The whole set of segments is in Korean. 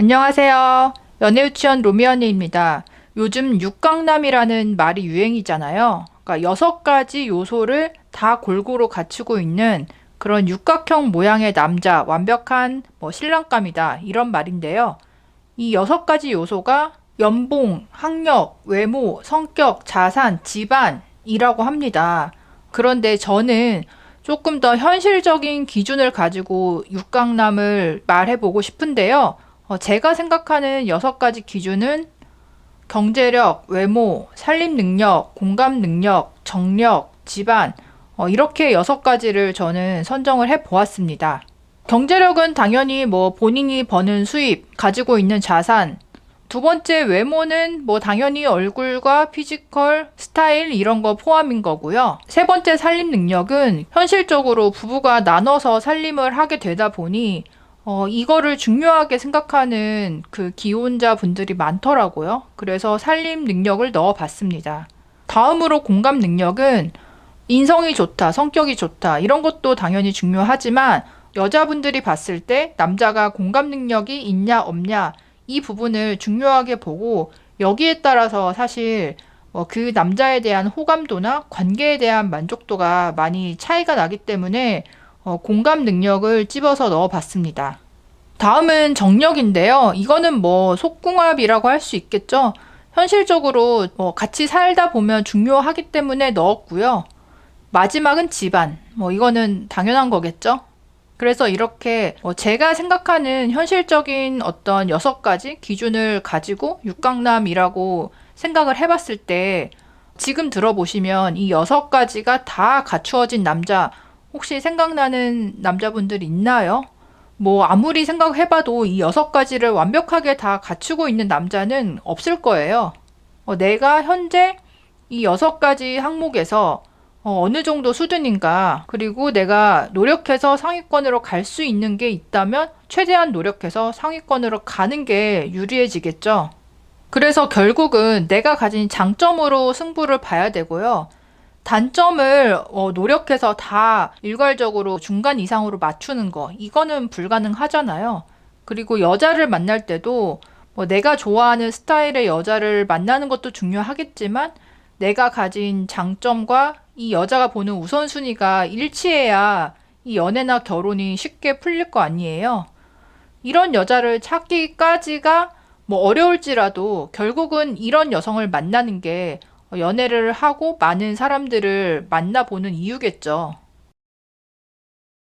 안녕하세요. 연애유치원 로미언니입니다. 요즘 육강남이라는 말이 유행이잖아요. 그러니까 여섯 가지 요소를 다 골고루 갖추고 있는 그런 육각형 모양의 남자, 완벽한 뭐 신랑감이다. 이런 말인데요. 이 여섯 가지 요소가 연봉, 학력, 외모, 성격, 자산, 집안이라고 합니다. 그런데 저는 조금 더 현실적인 기준을 가지고 육강남을 말해보고 싶은데요. 어, 제가 생각하는 여섯 가지 기준은 경제력, 외모, 살림 능력, 공감 능력, 정력, 집안, 어, 이렇게 여섯 가지를 저는 선정을 해 보았습니다. 경제력은 당연히 뭐 본인이 버는 수입, 가지고 있는 자산, 두 번째 외모는 뭐 당연히 얼굴과 피지컬, 스타일 이런 거 포함인 거고요. 세 번째 살림 능력은 현실적으로 부부가 나눠서 살림을 하게 되다 보니 어, 이거를 중요하게 생각하는 그 기혼자 분들이 많더라고요. 그래서 살림 능력을 넣어 봤습니다. 다음으로 공감 능력은 인성이 좋다, 성격이 좋다, 이런 것도 당연히 중요하지만 여자분들이 봤을 때 남자가 공감 능력이 있냐, 없냐, 이 부분을 중요하게 보고 여기에 따라서 사실 어, 그 남자에 대한 호감도나 관계에 대한 만족도가 많이 차이가 나기 때문에 어, 공감 능력을 집어서 넣어 봤습니다. 다음은 정력인데요. 이거는 뭐 속궁합이라고 할 수 있겠죠. 현실적으로 뭐 같이 살다 보면 중요하기 때문에 넣었고요. 마지막은 집안. 뭐 이거는 당연한 거겠죠. 그래서 이렇게 뭐 제가 생각하는 현실적인 어떤 여섯 가지 기준을 가지고 육강남이라고 생각을 해봤을 때 지금 들어보시면 이 여섯 가지가 다 갖추어진 남자 혹시 생각나는 남자분들 있나요? 뭐 아무리 생각해봐도 이 여섯 가지를 완벽하게 다 갖추고 있는 남자는 없을 거예요. 어, 내가 현재 이 여섯 가지 항목에서 어, 어느 정도 수준인가, 그리고 내가 노력해서 상위권으로 갈 수 있는 게 있다면 최대한 노력해서 상위권으로 가는 게 유리해지겠죠. 그래서 결국은 내가 가진 장점으로 승부를 봐야 되고요. 단점을 어, 노력해서 다 일괄적으로 중간 이상으로 맞추는 거, 이거는 불가능하잖아요. 그리고 여자를 만날 때도 뭐 내가 좋아하는 스타일의 여자를 만나는 것도 중요하겠지만 내가 가진 장점과 이 여자가 보는 우선순위가 일치해야 이 연애나 결혼이 쉽게 풀릴 거 아니에요. 이런 여자를 찾기까지가 뭐 어려울지라도 결국은 이런 여성을 만나는 게 연애를 하고 많은 사람들을 만나보는 이유겠죠.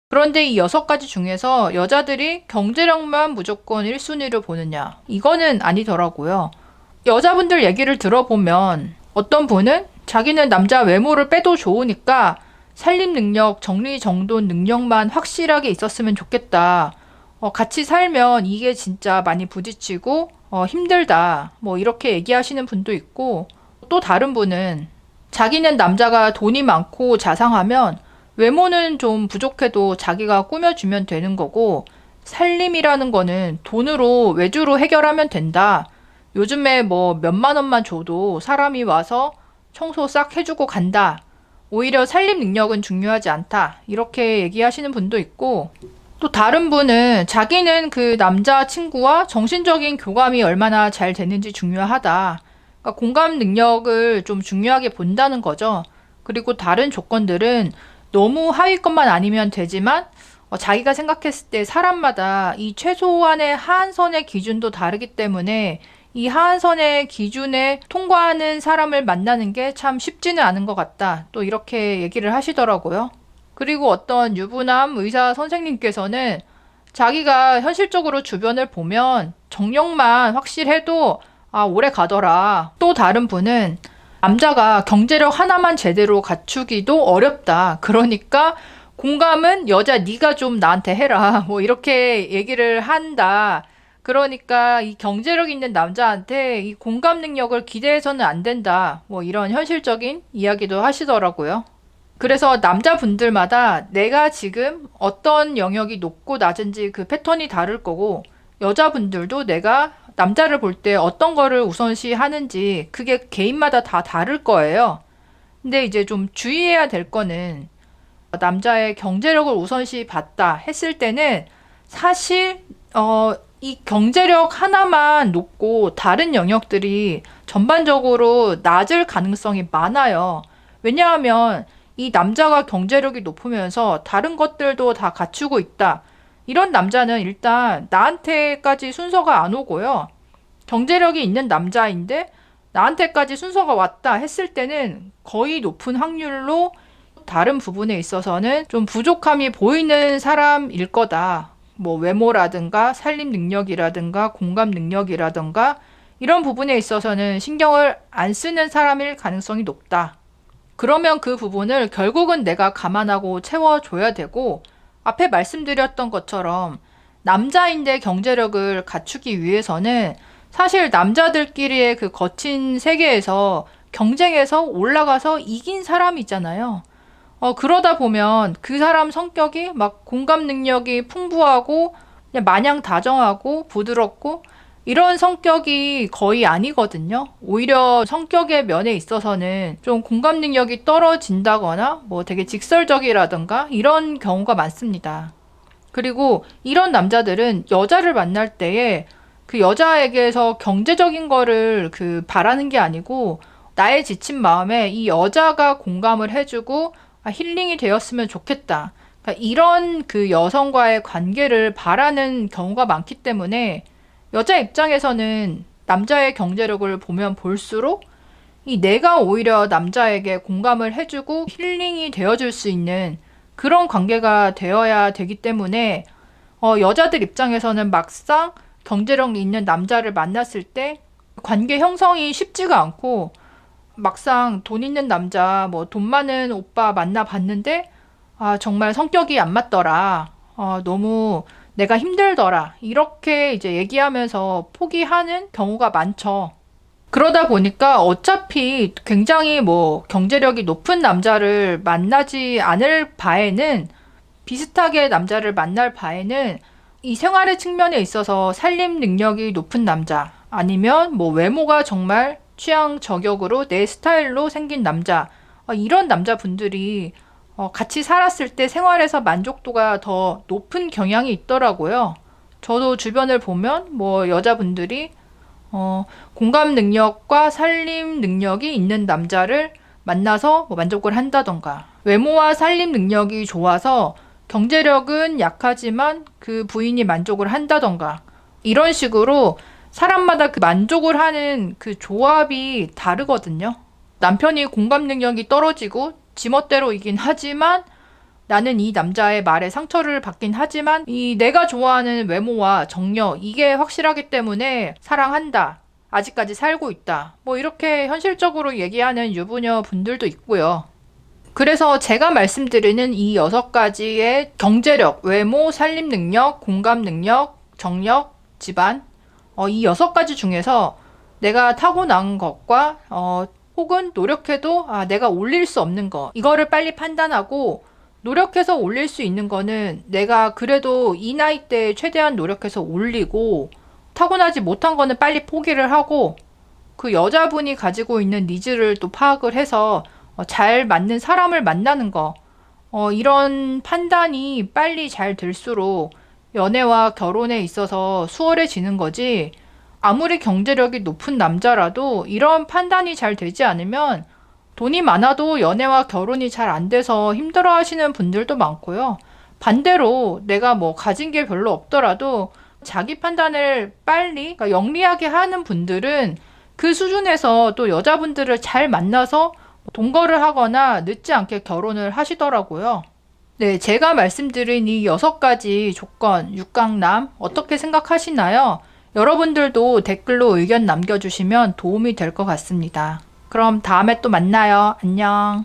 그런데 이 여섯 가지 중에서 여자들이 경제력만 무조건 1순위로 보느냐? 이거는 아니더라고요. 여자분들 얘기를 들어보면 어떤 분은 자기는 남자 외모를 빼도 좋으니까 살림 능력, 정리 정돈 능력만 확실하게 있었으면 좋겠다. 어, 같이 살면 이게 진짜 많이 부딪히고 어, 힘들다. 뭐 이렇게 얘기하시는 분도 있고 또 다른 분은 자기는 남자가 돈이 많고 자상하면 외모는 좀 부족해도 자기가 꾸며주면 되는 거고 살림이라는 거는 돈으로 외주로 해결하면 된다. 요즘에 뭐 몇만 원만 줘도 사람이 와서 청소 싹 해주고 간다. 오히려 살림 능력은 중요하지 않다. 이렇게 얘기하시는 분도 있고, 또 다른 분은 자기는 그 남자 친구와 정신적인 교감이 얼마나 잘 되는지 중요하다. 그러니까 공감 능력을 좀 중요하게 본다는 거죠. 그리고 다른 조건들은 너무 하위 것만 아니면 되지만, 어, 자기가 생각했을 때 사람마다 이 최소한의 하한선의 기준도 다르기 때문에 이 하한선의 기준에 통과하는 사람을 만나는 게 참 쉽지는 않은 것 같다. 또 이렇게 얘기를 하시더라고요. 그리고 어떤 유부남 의사 선생님께서는 자기가 현실적으로 주변을 보면 정력만 확실해도 아, 오래 가더라. 또 다른 분은 남자가 경제력 하나만 제대로 갖추기도 어렵다. 그러니까 공감은 여자 네가 좀 나한테 해라. 뭐 이렇게 얘기를 한다. 그러니까 이 경제력 있는 남자한테 이 공감 능력을 기대해서는 안 된다. 뭐 이런 현실적인 이야기도 하시더라고요. 그래서 남자분들마다 내가 지금 어떤 영역이 높고 낮은지 그 패턴이 다를 거고 여자분들도 내가 남자를 볼 때 어떤 거를 우선시 하는지 그게 개인마다 다 다를 거예요. 근데 이제 좀 주의해야 될 거는 남자의 경제력을 우선시 봤다 했을 때는 사실 어 이 경제력 하나만 높고 다른 영역들이 전반적으로 낮을 가능성이 많아요. 왜냐하면 이 남자가 경제력이 높으면서 다른 것들도 다 갖추고 있다. 이런 남자는 일단 나한테까지 순서가 안 오고요. 경제력이 있는 남자인데 나한테까지 순서가 왔다 했을 때는 거의 높은 확률로 다른 부분에 있어서는 좀 부족함이 보이는 사람일 거다. 뭐 외모라든가 살림 능력이라든가 공감 능력이라든가 이런 부분에 있어서는 신경을 안 쓰는 사람일 가능성이 높다. 그러면 그 부분을 결국은 내가 감안하고 채워줘야 되고 앞에 말씀드렸던 것처럼 남자인데 경제력을 갖추기 위해서는 사실 남자들끼리의 그 거친 세계에서 경쟁에서 올라가서 이긴 사람이잖아요. 어, 그러다 보면 그 사람 성격이 막 공감 능력이 풍부하고 그냥 마냥 다정하고 부드럽고 이런 성격이 거의 아니거든요. 오히려 성격의 면에 있어서는 좀 공감 능력이 떨어진다거나 뭐 되게 직설적이라든가 이런 경우가 많습니다. 그리고 이런 남자들은 여자를 만날 때에 그 여자에게서 경제적인 거를 그 바라는 게 아니고 나의 지친 마음에 이 여자가 공감을 해주고 아, 힐링이 되었으면 좋겠다. 그러니까 이런 그 여성과의 관계를 바라는 경우가 많기 때문에 여자 입장에서는 남자의 경제력을 보면 볼수록 이 내가 오히려 남자에게 공감을 해주고 힐링이 되어줄 수 있는 그런 관계가 되어야 되기 때문에 어, 여자들 입장에서는 막상 경제력 있는 남자를 만났을 때 관계 형성이 쉽지가 않고 막상 돈 있는 남자, 뭐 돈 많은 오빠 만나봤는데 아, 정말 성격이 안 맞더라. 어, 너무 내가 힘들더라. 이렇게 이제 얘기하면서 포기하는 경우가 많죠. 그러다 보니까 어차피 굉장히 뭐 경제력이 높은 남자를 만나지 않을 바에는 비슷하게 남자를 만날 바에는 이 생활의 측면에 있어서 살림 능력이 높은 남자 아니면 뭐 외모가 정말 취향 저격으로 내 스타일로 생긴 남자 어, 이런 남자분들이 어, 같이 살았을 때 생활에서 만족도가 더 높은 경향이 있더라고요. 저도 주변을 보면 뭐 여자분들이 어, 공감 능력과 살림 능력이 있는 남자를 만나서 뭐 만족을 한다던가 외모와 살림 능력이 좋아서 경제력은 약하지만 그 부인이 만족을 한다던가 이런 식으로 사람마다 그 만족을 하는 그 조합이 다르거든요. 남편이 공감 능력이 떨어지고 지멋대로이긴 하지만 나는 이 남자의 말에 상처를 받긴 하지만 이 내가 좋아하는 외모와 정력 이게 확실하기 때문에 사랑한다. 아직까지 살고 있다. 뭐 이렇게 현실적으로 얘기하는 유부녀 분들도 있고요. 그래서 제가 말씀드리는 이 여섯 가지의 경제력, 외모, 살림 능력, 공감 능력, 정력, 집안 어, 이 여섯 가지 중에서 내가 타고난 것과 어, 혹은 노력해도 아, 내가 올릴 수 없는 거 이거를 빨리 판단하고 노력해서 올릴 수 있는 거는 내가 그래도 이 나이 때 최대한 노력해서 올리고 타고나지 못한 거는 빨리 포기를 하고 그 여자분이 가지고 있는 니즈를 또 파악을 해서 어, 잘 맞는 사람을 만나는 거 어, 이런 판단이 빨리 잘 될수록 연애와 결혼에 있어서 수월해지는 거지 아무리 경제력이 높은 남자라도 이런 판단이 잘 되지 않으면 돈이 많아도 연애와 결혼이 잘 안 돼서 힘들어 하시는 분들도 많고요. 반대로 내가 뭐 가진 게 별로 없더라도 자기 판단을 빨리, 그러니까 영리하게 하는 분들은 그 수준에서 또 여자분들을 잘 만나서 동거를 하거나 늦지 않게 결혼을 하시더라고요. 네, 제가 말씀드린 이 여섯 가지 조건, 육강남, 어떻게 생각하시나요? 여러분들도 댓글로 의견 남겨주시면 도움이 될 것 같습니다. 그럼 다음에 또 만나요. 안녕.